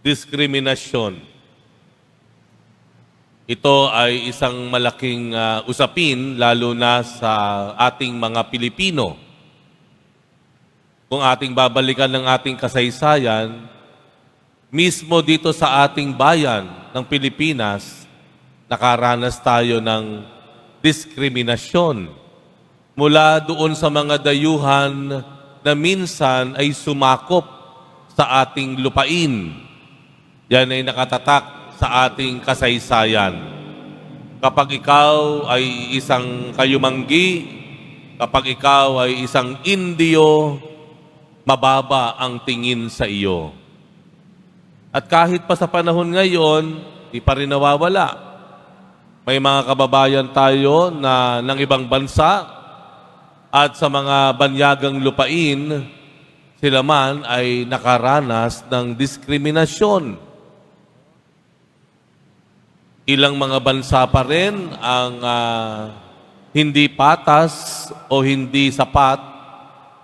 diskriminasyon. Ito ay isang malaking ah, usapin lalo na sa ating mga Pilipino. Kung ating babalikan ng ating kasaysayan, mismo dito sa ating bayan ng Pilipinas, nakaranas tayo ng diskriminasyon mula doon sa mga dayuhan na minsan ay sumakop sa ating lupain. Yan ay nakatatak sa ating kasaysayan. Kapag ikaw ay isang kayumanggi, kapag ikaw ay isang Indio, mababa ang tingin sa iyo. At kahit pa sa panahon ngayon, di pa rin nawawala. May mga kababayan tayo na ng ibang bansa at sa mga banyagang lupain, sila man ay nakaranas ng diskriminasyon. Ilang mga bansa pa rin ang ah, hindi patas o hindi sapat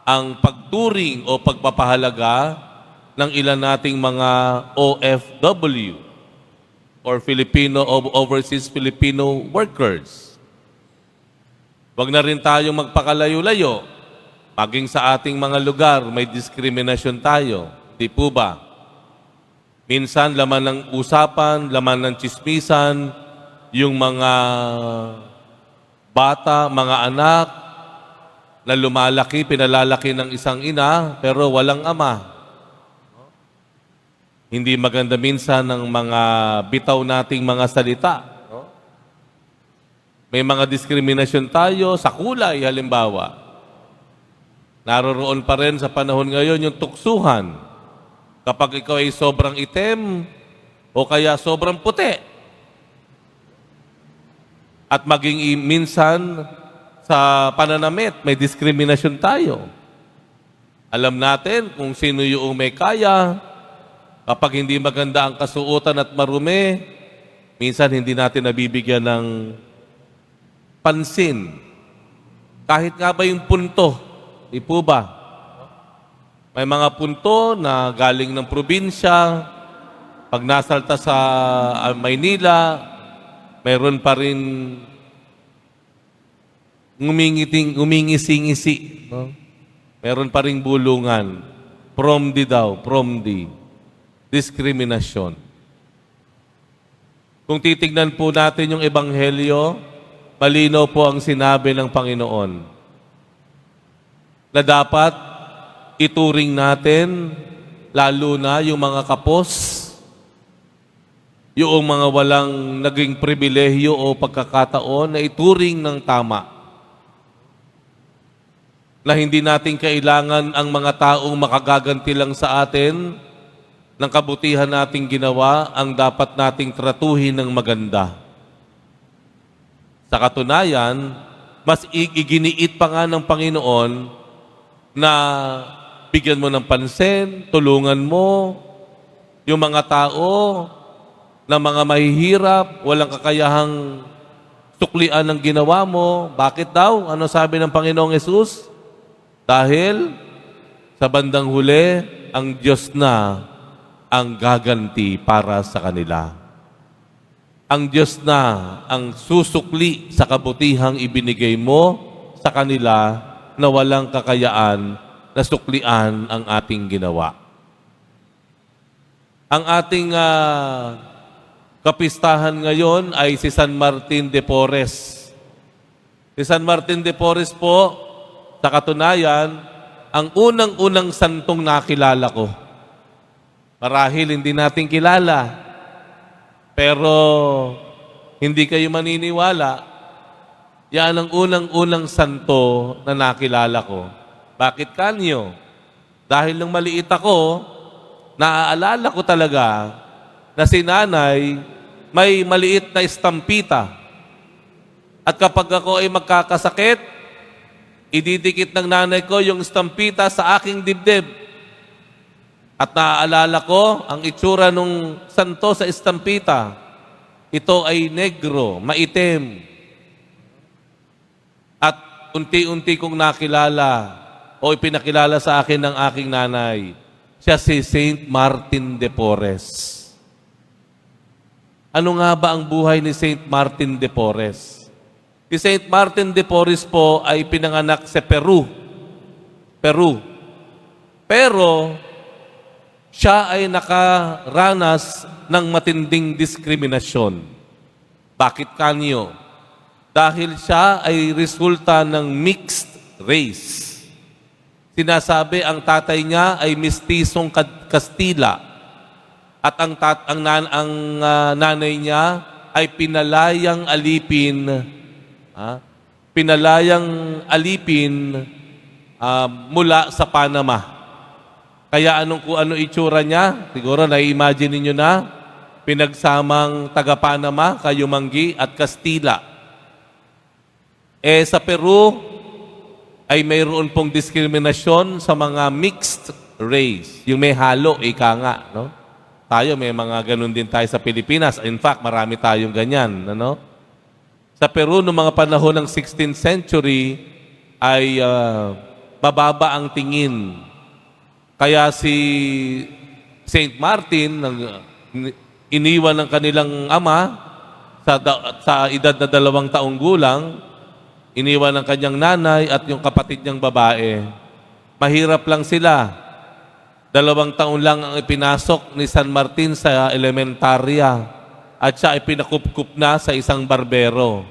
ang pagturing o pagpapahalaga ng ilan nating mga OFW or Filipino overseas Filipino workers. Huwag na rin tayong magpakalayo-layo. Maging sa ating mga lugar, may diskriminasyon tayo. Di po ba? Minsan, laman ng usapan, laman ng chismisan, yung mga bata, mga anak, na lumalaki, pinalalaki ng isang ina, pero walang ama. Hindi maganda minsan ng mga bitaw nating mga salita. May mga diskriminasyon tayo sa kulay, halimbawa. Naroroon pa rin sa panahon ngayon yung tuksuhan. Kapag ikaw ay sobrang itim o kaya sobrang puti. At maging minsan sa pananamit, may diskriminasyon tayo. Alam natin kung sino yung may kaya. Kapag hindi maganda ang kasuotan at marumi, minsan hindi natin nabibigyan ng pansin. Kahit nga ba yung punto, di po ba? May mga punto na galing ng probinsya, pag nasalta sa ah, Maynila, mayroon pa rin ngumingiting, ngumingisi-ngisi. No? Meron pa rin bulungan. Promdi daw, promdi. Diskriminasyon. Kung titignan po natin yung Ebanghelyo, malinaw po ang sinabi ng Panginoon na dapat ituring natin lalo na yung mga kapos, yung mga walang naging pribilehyo o pagkakataon na ituring ng tama. Na hindi natin kailangan ang mga taong makagaganti lang sa atin ng kabutihan nating ginawa ang dapat nating tratuhin ng maganda. Sa katunayan, mas iginiit pa nga ng Panginoon na bigyan mo ng pansin, tulungan mo yung mga tao na mga mahihirap, walang kakayahang suklian ng ginawa mo. Bakit daw? Ano sabi ng Panginoong Yesus? Dahil sa bandang huli, ang Diyos na ang gaganti para sa kanila. Ang Diyos na ang susukli sa kabutihang ibinigay mo sa kanila na walang kakayaan na suklian ang ating ginawa. Ang ating ah, kapistahan ngayon ay si San Martin de Porres. Si San Martin de Porres po, sa katunayan, ang unang-unang santong nakilala ko. Marahil hindi natin kilala, pero hindi kayo maniniwala, yan ang unang-unang santo na nakilala ko. Bakit kanyo? Dahil nung maliit ako, naaalala ko talaga na si nanay may maliit na estampita. At kapag ako ay magkakasakit, ididikit ng nanay ko yung estampita sa aking dibdib. At naaalala ko ang itsura nung santo sa estampita. Ito ay negro, maitim. At unti-unti kong nakilala o ipinakilala sa akin ng aking nanay Siya si Saint Martin de Porres. Ano nga ba ang buhay ni Saint Martin de Porres? Si Saint Martin de Porres po ay pinanganak sa Peru. Peru. Pero siya ay nakaranas ng matinding diskriminasyon. Bakit kanyo? Dahil siya ay resulta ng mixed race. Sinasabi ang tatay niya ay mistisong Kastila at ang tat ang, nan, ang ah, nanay niya ay pinalayang alipin ah, pinalayang alipin ah, mula sa Panama. Kaya anong kung ano itsura niya, siguro na-imagine niyo na, pinagsamang taga-Panama, Kayumanggi at Kastila. Eh sa Peru ay mayroon pong diskriminasyon sa mga mixed race. Yung may halo, ika nga, no? Tayo may mga ganun din tayo sa Pilipinas. In fact, marami tayong ganyan, ano? Sa Peru, noong mga panahon ng 16th century, ay ah, mababa ang tingin. Kaya si Saint Martin, iniwan ng kanilang ama sa, sa edad na dalawang taong gulang, iniwan ng kanyang nanay at yung kapatid niyang babae. Mahirap lang sila. Dalawang taon lang ang ipinasok ni San Martin sa elementarya at siya ay pinakupkup na sa isang barbero.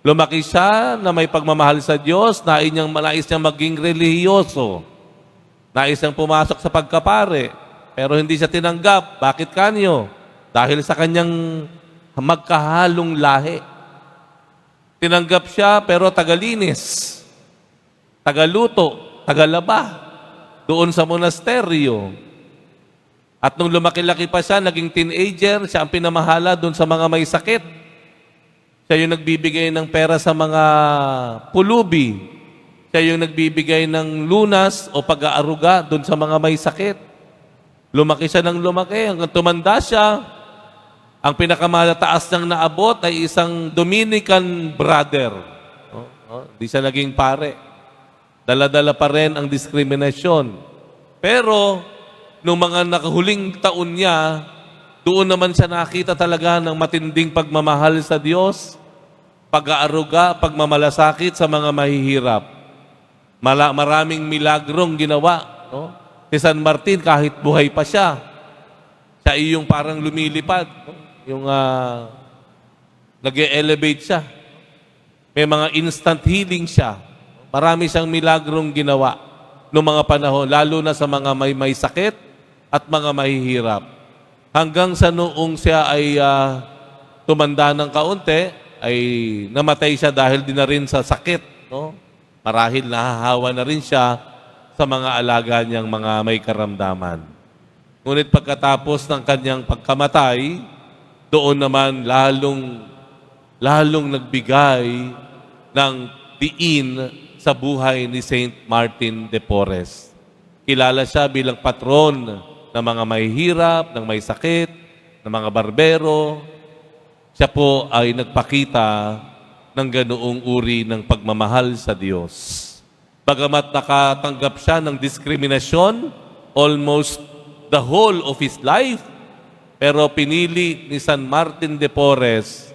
Lumaki siya na may pagmamahal sa Diyos, nais niyang, nais niyang maging relihiyoso. Nais niyang pumasok sa pagkapare, pero hindi siya tinanggap. Bakit kanyo? Dahil sa kanyang magkahalong lahi. Tinanggap siya pero tagalinis, tagaluto, tagalaba doon sa monasteryo. At nung lumaki-laki pa siya, naging teenager, siya ang pinamahala doon sa mga may sakit. Siya yung nagbibigay ng pera sa mga pulubi. Siya yung nagbibigay ng lunas o pag-aaruga doon sa mga may sakit. Lumaki siya ng lumaki hanggang tumanda siya. Ang pinakamataas niyang naabot ay isang Dominican brother. Oh, oh, siya naging pare. Dala-dala pa rin ang diskriminasyon. Pero, nung mga nakahuling taon niya, doon naman siya nakita talaga ng matinding pagmamahal sa Diyos, pag-aaruga, pagmamalasakit sa mga mahihirap. Mala, maraming milagrong ginawa. No? Si San Martin, kahit buhay pa siya, siya ay yung parang lumilipad. No? Yung uh, nag-elevate siya. May mga instant healing siya. Marami siyang milagrong ginawa noong mga panahon, lalo na sa mga may may sakit at mga mahihirap. Hanggang sa noong siya ay ah, tumanda ng kaunti, ay namatay siya dahil din na rin sa sakit. No? Marahil nahahawa na rin siya sa mga alaga niyang mga may karamdaman. Ngunit pagkatapos ng kanyang pagkamatay, doon naman lalong lalong nagbigay ng diin sa buhay ni Saint Martin de Porres. Kilala siya bilang patron ng mga mahihirap, ng may sakit, ng mga barbero. Siya po ay nagpakita ng ganoong uri ng pagmamahal sa Diyos. Bagamat nakatanggap siya ng diskriminasyon almost the whole of his life, pero pinili ni San Martin de Porres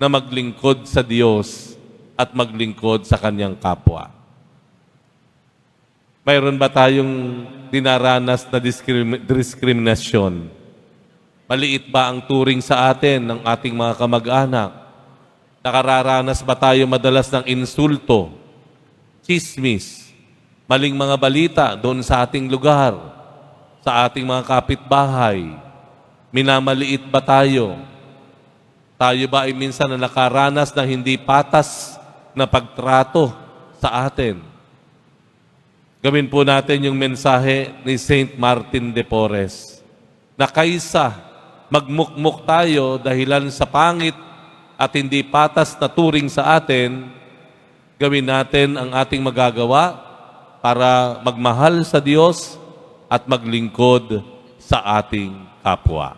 na maglingkod sa Diyos at maglingkod sa kanyang kapwa. Mayroon ba tayong dinaranas na diskrimi- diskriminasyon? Maliit ba ang turing sa atin ng ating mga kamag-anak? Nakararanas ba tayo madalas ng insulto, chismis, maling mga balita doon sa ating lugar, sa ating mga kapitbahay? Minamaliit ba tayo? Tayo ba ay minsan na nakaranas ng hindi patas na pagtrato sa atin? Gawin po natin yung mensahe ni Saint Martin de Porres na kaysa magmukmuk tayo dahilan sa pangit at hindi patas na turing sa atin, gawin natin ang ating magagawa para magmahal sa Diyos at maglingkod sa ating kapwa.